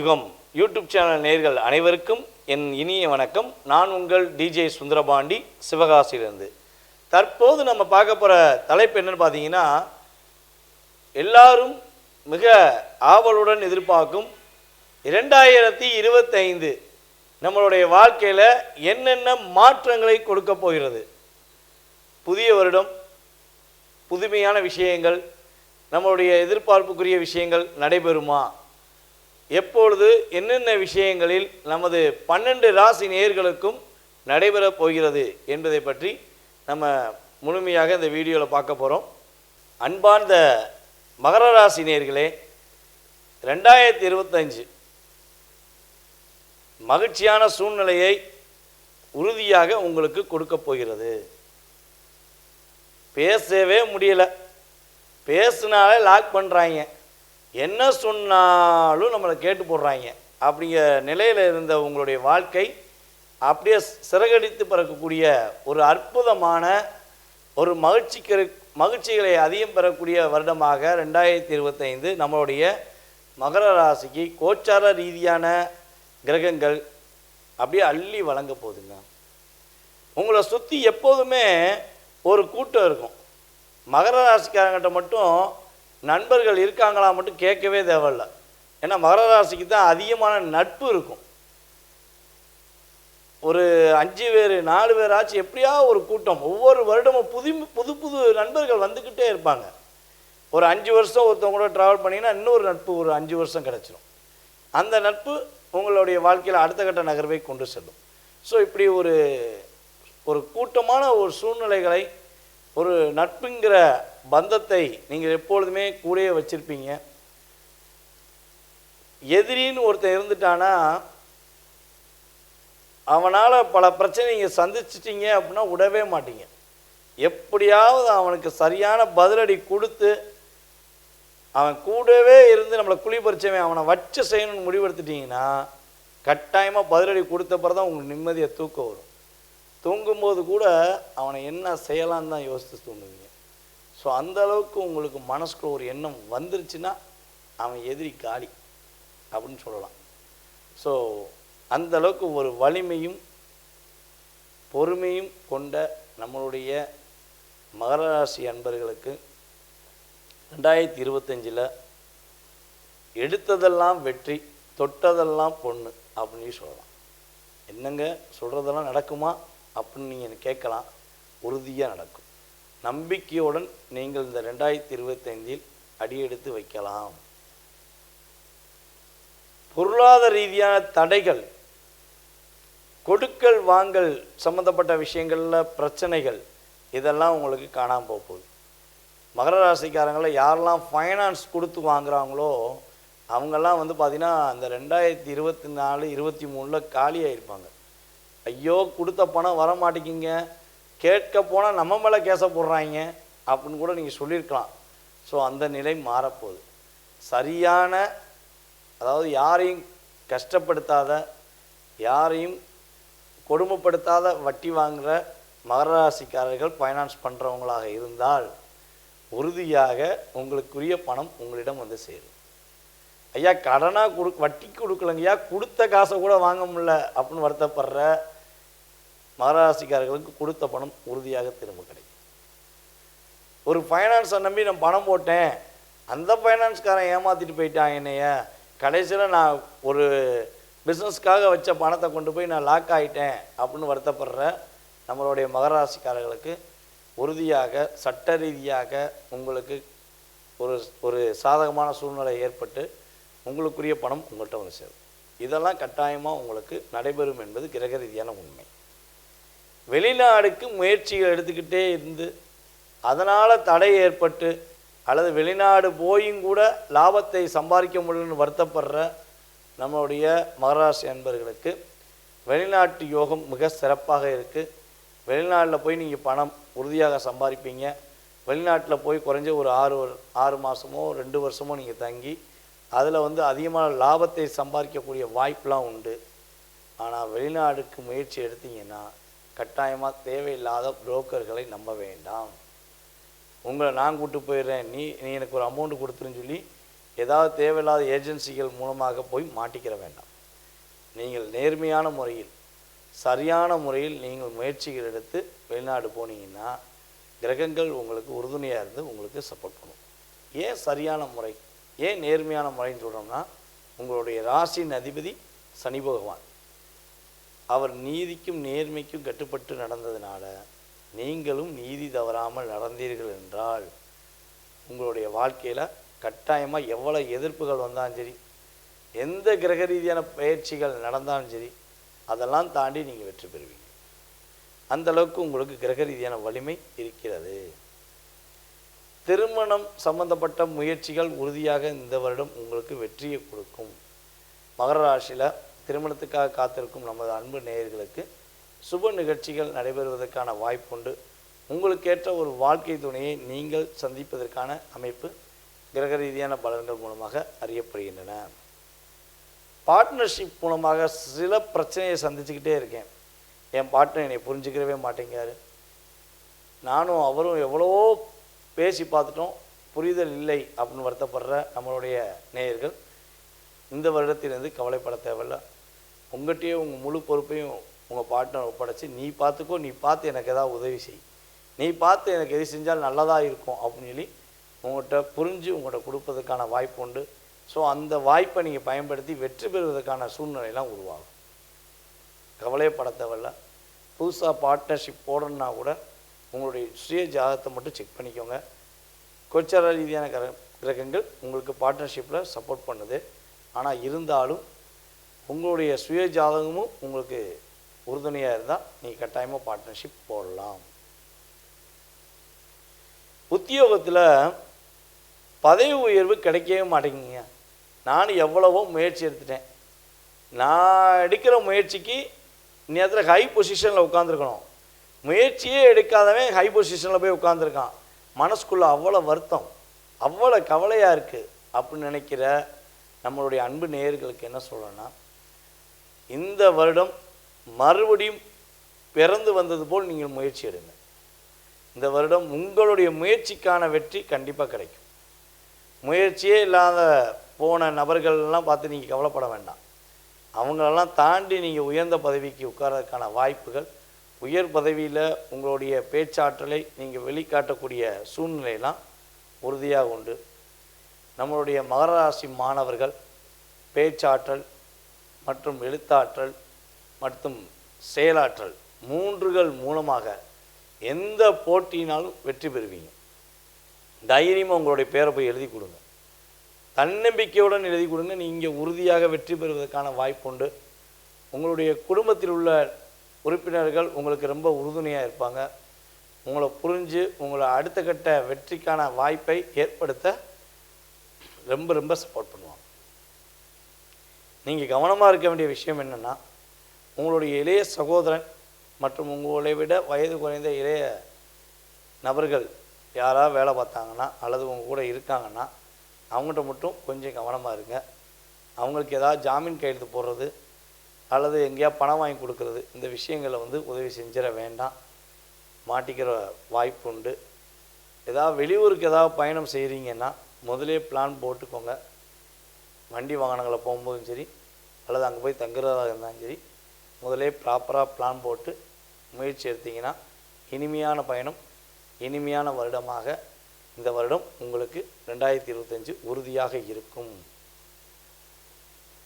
யுகம் YouTube channel நேர்கள் அனைவருக்கும் என் இனிய வணக்கம். நான் உங்கள் டிஜே சுந்தரபாண்டி சிவகாசியிலிருந்து. தற்போது நம்ம பார்க்க போகிற தலைப்பு என்னன்னு பார்த்தீங்கன்னா எல்லாரும் மிக ஆவலுடன் எதிர்பார்க்கும் இரண்டாயிரத்தி இருபத்தைந்து நம்மளுடைய வாழ்க்கையில் என்னென்ன மாற்றங்களை கொடுக்க போகிறது? புதிய வருடம் புதுமையான விஷயங்கள் நம்மளுடைய எதிர்பார்ப்புக்குரிய விஷயங்கள் நடைபெறுமா? எப்பொழுது என்னென்ன விஷயங்களில் நமது பன்னெண்டு ராசி நேயர்களுக்கும் நடைபெறப் போகிறது என்பதை பற்றி நம்ம முழுமையாக இந்த வீடியோவில் பார்க்க போகிறோம் அன்பார்ந்த மகர ராசி நேர்களே ரெண்டாயிரத்தி இருபத்தஞ்சு மகிழ்ச்சியான சூழ்நிலையை உறுதியாக உங்களுக்கு கொடுக்க போகிறது. பேசவே முடியலை. பேசுனாலே லாக் பண்ணுறாங்க என்ன சொன்னாலும் நம்மளை கேட்டு போடுறாங்க. அப்படிங்கிற நிலையில் இருந்த உங்களுடைய வாழ்க்கை அப்படியே சிறகடித்து பிறக்கக்கூடிய ஒரு அற்புதமான ஒரு மகிழ்ச்சிக்கு மகிழ்ச்சிகளை அதிகம் பெறக்கூடிய வருடமாக ரெண்டாயிரத்தி இருபத்தைந்து நம்மளுடைய மகர ராசிக்கு கோச்சார ரீதியான கிரகங்கள் அப்படியே அள்ளி வழங்க போகுதுங்க. உங்களை சுற்றி எப்போதுமே ஒரு கூட்டம் இருக்கும். மகர ராசிக்காரங்கிட்ட மட்டும் நண்பர்கள் இருக்காங்களா மட்டும் கேட்கவே தேவையில்ல. ஏன்னா மகர ராசிக்கு தான் அதிகமான நட்பு இருக்கும். ஒரு அஞ்சு பேர் நாலு பேராச்சும் எப்படியா ஒரு கூட்டம். ஒவ்வொரு வருடமும் புது புது புது நண்பர்கள் வந்துக்கிட்டே இருப்பாங்க. ஒரு அஞ்சு வருஷம் ஒருத்தவங்க கூட ட்ராவல் பண்ணிங்கன்னா இன்னொரு நட்பு ஒரு அஞ்சு வருஷம் கிடச்சிரும். அந்த நட்பு உங்களுடைய வாழ்க்கையில் அடுத்த கட்ட நகர்வை கொண்டு செல்லும். ஸோ இப்படி ஒரு ஒரு கூட்டமான ஒரு சூழ்நிலைகளை ஒரு நட்புங்கிற பந்தத்தை நீங்கள் எப்பொழுதுமே கூடயே வச்சுருப்பீங்க. எதிரின்னு ஒருத்தன் இருந்துட்டானா அவனால் பல பிரச்சனை நீங்கள் சந்திச்சிட்டீங்க அப்படின்னா விடவே மாட்டீங்க. எப்படியாவது அவனுக்கு சரியான பதிலடி கொடுத்து அவன் கூடவே இருந்து நம்மளை குழி பறிச்சவன் அவனை வச்சு செய்யணும்னு முடிவெடுத்துட்டிங்கன்னா கட்டாயமாக பதிலடி கொடுத்த பிறகு தான் உங்களுக்கு நிம்மதியை தூக்கம் வரும். தூங்கும்போது கூட அவனை என்ன செய்யலான்னு தான் யோசித்து தூங்குவீங்க. ஸோ அந்த அளவுக்கு உங்களுக்கு மனசுக்குள்ள ஒரு எண்ணம் வந்துருச்சுன்னா அவன் எதிரி காலி அப்படின்னு சொல்லலாம். ஸோ அந்த அளவுக்கு ஒரு வலிமையும் பொறுமையும் கொண்ட நம்மளுடைய மகர ராசி அன்பர்களுக்கு ரெண்டாயிரத்தி இருபத்தஞ்சில் எடுத்ததெல்லாம் வெற்றி தொட்டதெல்லாம் பொண்ணு அப்படின்னு சொல்லலாம். என்னங்க? சொல்கிறதெல்லாம் நடக்குமா? அப்படின்னு நீங்கள் கேட்கலாம் உறுதியாக நடக்கும். நம்பிக்கையுடன் நீங்கள் இந்த ரெண்டாயிரத்தி இருபத்தைந்தில் அடியெடுத்து வைக்கலாம். பொருளாதார ரீதியான தடைகள் கொடுக்கல் வாங்கல் சம்மந்தப்பட்ட விஷயங்களில் பிரச்சனைகள் இதெல்லாம் உங்களுக்கு காணாமல் போக போகுது. மகர ராசிக்காரங்களை யாரெல்லாம் ஃபைனான்ஸ் கொடுத்து வாங்குறாங்களோ அவங்கெல்லாம் வந்து பார்த்திங்கன்னா அந்த ரெண்டாயிரத்தி இருபத்தி நாலு இருபத்தி மூணில் காலியாகிருப்பாங்க ஐயோ கொடுத்த பணம் வர மாட்டேங்கிங்க கேட்க போனால் நம்ம மேலே கேச போடுறாங்க. அப்படின்னு கூட நீங்கள் சொல்லியிருக்கலாம். ஸோ அந்த நிலை மாறப்போகுது. சரியான அதாவது யாரையும் கஷ்டப்படுத்தாத யாரையும் கொடுமைப்படுத்தாத வட்டி வாங்குகிற மகராசிக்காரர்கள் ஃபைனான்ஸ் பண்ணுறவங்களாக இருந்தால் உறுதியாக உங்களுக்குரிய பணம் உங்களிடம் வந்து சேரும். ஐயா கடனாக கொடு வட்டி கொடுக்கலங்கய்யா கொடுத்த காசை கூட வாங்க முடில அப்படின்னு வருத்தப்படுற மகராசிக்காரர்களுக்கு கொடுத்த பணம் உறுதியாக திரும்ப கிடைக்கும். ஒரு ஃபைனான்ஸை நம்பி நான் பணம் போட்டேன். அந்த ஃபைனான்ஸ்காரன் ஏமாற்றிட்டு போயிட்டான் என்னைய. கடைசியில் நான் ஒரு பிஸ்னஸ்க்காக வச்ச பணத்தை கொண்டு போய் நான் லாக் ஆகிட்டேன் அப்படின்னு வருத்தப்படுற நம்மளுடைய மகராசிக்காரர்களுக்கு உறுதியாக சட்ட ரீதியாக உங்களுக்கு ஒரு ஒரு சாதகமான சூழ்நிலை ஏற்பட்டு உங்களுக்குரிய பணம் உங்கள்கிட்ட வந்து சேரும். இதெல்லாம் கட்டாயமாக உங்களுக்கு நடைபெறும் என்பது கிரக ரீதியான உண்மை. வெளிநாடுக்கு முயற்சிகள் எடுத்துக்கிட்டே இருந்து அதனால் தடை ஏற்பட்டு அல்லது வெளிநாடு போயும் கூட லாபத்தை சம்பாதிக்க முடியலன்னு வருத்தப்படுற நம்மளுடைய மகராசி அன்பர்களுக்கு வெளிநாட்டு யோகம் மிக சிறப்பாக இருக்குது வெளிநாட்டில் போய் நீங்கள் பணம் உறுதியாக சம்பாதிப்பீங்க. வெளிநாட்டில் போய் குறைஞ்ச ஒரு ஆறு வரு- ஆறு மாதமோ ரெண்டு வருஷமோ நீங்கள் தங்கி அதில் வந்து அதிகமான லாபத்தை சம்பாதிக்கக்கூடிய வாய்ப்பெலாம் உண்டு. ஆனால் வெளிநாடுக்கு முயற்சி எடுத்தீங்கன்னா கட்டாயமாக தேவையில்லாத புரோக்கர்களை நம்ப வேண்டாம். உங்களை நான் கூட்டு போயிடுறேன். நீ நீ எனக்கு ஒரு அமௌண்ட் கொடுத்துருன்னு சொல்லி ஏதாவது தேவையில்லாத ஏஜென்சிகள் மூலமாக போய் மாட்டிக்கிற வேண்டாம். நீங்கள் நேர்மையான முறையில் சரியான முறையில் நீங்கள் முயற்சிகள் எடுத்து வெளிநாடு போனீங்கன்னா கிரகங்கள் உங்களுக்கு உறுதுணையாக இருந்து உங்களுக்கு சப்போர்ட் பண்ணும். ஏன் சரியான முறை ஏன் நேர்மையான முறைன்னு சொல்கிறோம்னா உங்களுடைய ராசியின் அதிபதி சனி பகவான். அவர் நீதிக்கும் நேர்மைக்கும் கட்டுப்பட்டு நடந்ததுனால நீங்களும் நீதி தவறாமல் நடந்தீர்கள் என்றால் உங்களுடைய வாழ்க்கையில் கட்டாயமாக எவ்வளோ எதிர்ப்புகள் வந்தாலும் சரி எந்த கிரக ரீதியான பயிற்சிகள் நடந்தாலும் சரி அதெல்லாம் தாண்டி நீங்கள் வெற்றி பெறுவீங்க. அந்த அளவுக்கு உங்களுக்கு கிரக ரீதியான வலிமை இருக்கிறது. திருமணம் சம்பந்தப்பட்ட முயற்சிகள் உறுதியாக இந்த வருடம் உங்களுக்கு வெற்றியை கொடுக்கும். மகர ராசியில் திருமணத்துக்காக காத்திருக்கும் நமது அன்பு நேயர்களுக்கு சுப நிகழ்ச்சிகள் நடைபெறுவதற்கான வாய்ப்புண்டு. உங்களுக்கேற்ற ஒரு வாழ்க்கை துணையை நீங்கள் சந்திப்பதற்கான அமைப்பு கிரக ரீதியான பலன்கள் மூலமாக அறியப்படுகின்றன. பார்ட்னர்ஷிப் மூலமாக சில பிரச்சனையை சந்திச்சுக்கிட்டே இருக்கேன். என் பார்ட்னர் என்னை புரிஞ்சுக்கிறவே மாட்டேங்கிறாரு. நானும் அவரும் எவ்வளவோ பேசி பார்த்துட்டோம். புரிதல் இல்லை அப்படின்னு வருத்தப்படுற நம்மளுடைய நேயர்கள் இந்த வருடத்திலிருந்து கவலைப்பட தேவையில்ல. உங்கள்கிட்டயே உங்கள் முழு பொறுப்பையும் உங்கள் பாட்டை ஒப்படைச்சி நீ பார்த்துக்கோ நீ பார்த்து எனக்கு எதாவது உதவி செய். நீ பார்த்து எனக்கு எது செஞ்சால் நல்லதாக இருக்கும் அப்படின்னு சொல்லி உங்கள்கிட்ட புரிஞ்சு உங்கள்கிட்ட கொடுப்பதற்கான வாய்ப்பு உண்டு. ஸோ அந்த வாய்ப்பை நீங்கள் பயன்படுத்தி வெற்றி பெறுவதற்கான சூழ்நிலையெல்லாம் உருவாகும். கவலையப்பட தேவையில்ல புதுசாக பார்ட்னர்ஷிப் போடணுன்னா கூட உங்களுடைய சுய ஜாதகத்தை மட்டும் செக் பண்ணிக்கோங்க. கோச்சார ரீதியான கிர கிரகங்கள் உங்களுக்கு பார்ட்னர்ஷிப்பில் சப்போர்ட் பண்ணுது. ஆனால் இருந்தாலும் உங்களுடைய சுய ஜாதகமும் உங்களுக்கு உறுதுணையாக இருந்தால் நீங்கள் கட்டாயமாக பார்ட்னர்ஷிப் போடலாம். உத்தியோகத்தில் பதவி உயர்வு கிடைக்கவே மாட்டேங்குங்க நான் எவ்வளவோ முயற்சி எடுத்துட்டேன். நான் எடுக்கிற முயற்சிக்கு நேரத்தில் ஹை பொசிஷனில் உட்காந்துருக்கணும் முயற்சியே எடுக்காதவன் ஹை பொசிஷனில் போய் உட்காந்துருக்கான் மனசுக்குள்ளே அவ்வளோ வருத்தம் அவ்வளோ கவலையாக இருக்குது அப்படின்னு நினைக்கிற நம்மளுடைய அன்பு நேயர்களுக்கு என்ன சொல்லணும்னா இந்த வருடம் மறுபடியும் பிறந்து வந்தது போல் நீங்கள் முயற்சி எடுங்க இந்த வருடம் உங்களுடைய முயற்சிக்கான வெற்றி கண்டிப்பாக கிடைக்கும். முயற்சியே இல்லாத போன நபர்கள்லாம் பார்த்து நீங்கள் கவலைப்பட வேண்டாம். அவங்களெல்லாம் தாண்டி நீங்கள் உயர்ந்த பதவிக்கு உட்கார்றதுக்கான வாய்ப்புகள் உயர் பதவியில் உங்களுடைய பேச்சாற்றலை நீங்கள் வெளிக்காட்டக்கூடிய சூழ்நிலையெல்லாம் உறுதியாக உண்டு. நம்மளுடைய மகராசி மாணவர்கள் பேச்சாற்றல் மற்றும் எழுத்தாற்றல் மற்றும் செயலாற்றல் மூன்றுகள் மூலமாக எந்த போட்டியினாலும் வெற்றி பெறுவீங்க. தைரியமாக உங்களுடைய பேரை போய் எழுதி கொடுங்க. தன்னம்பிக்கையுடன் எழுதி கொடுங்க. நீங்கள் உறுதியாக வெற்றி பெறுவதற்கான வாய்ப்புண்டு உங்களுடைய குடும்பத்தில் உள்ள உறுப்பினர்கள் உங்களுக்கு ரொம்ப உறுதுணையாக இருப்பாங்க. உங்களை புரிஞ்சு உங்களை அடுத்த கட்ட வெற்றிக்கான வாய்ப்பை ஏற்படுத்த ரொம்ப ரொம்ப சப்போர்ட் பண்ணுவாங்க. நீங்கள் கவனமாக இருக்க வேண்டிய விஷயம் என்னென்னா உங்களுடைய இளைய சகோதரன் மற்றும் உங்களை விட வயது குறைந்த இளைய நபர்கள் யாராவது வேலை பார்த்தாங்கன்னா அல்லது உங்கள் கூட இருக்காங்கன்னா அவங்ககிட்ட மட்டும் கொஞ்சம் கவனமாக இருங்க. அவங்களுக்கு ஏதாவது ஜாமீன் கையெழுத்து போடுறது அல்லது எங்கேயா பணம் வாங்கி கொடுக்கறது இந்த விஷயங்களை வந்து உதவி செஞ்சிட வேண்டாம். மாட்டிக்கிற வாய்ப்பு உண்டு. ஏதாவது வெளியூருக்கு ஏதாவது பயணம் செய்கிறீங்கன்னா முதலே பிளான் போட்டுக்கோங்க. வண்டி வாகனங்களை போகும்போதும் சரி அல்லது அங்கே போய் தங்குறதாக இருந்தாலும் சரி முதலே ப்ராப்பராக பிளான் போட்டு முயற்சி எடுத்தீங்கன்னா இனிமையான பயணம் இனிமையான வருடமாக இந்த வருடம் உங்களுக்கு ரெண்டாயிரத்தி இருபத்தஞ்சு உறுதியாக இருக்கும்.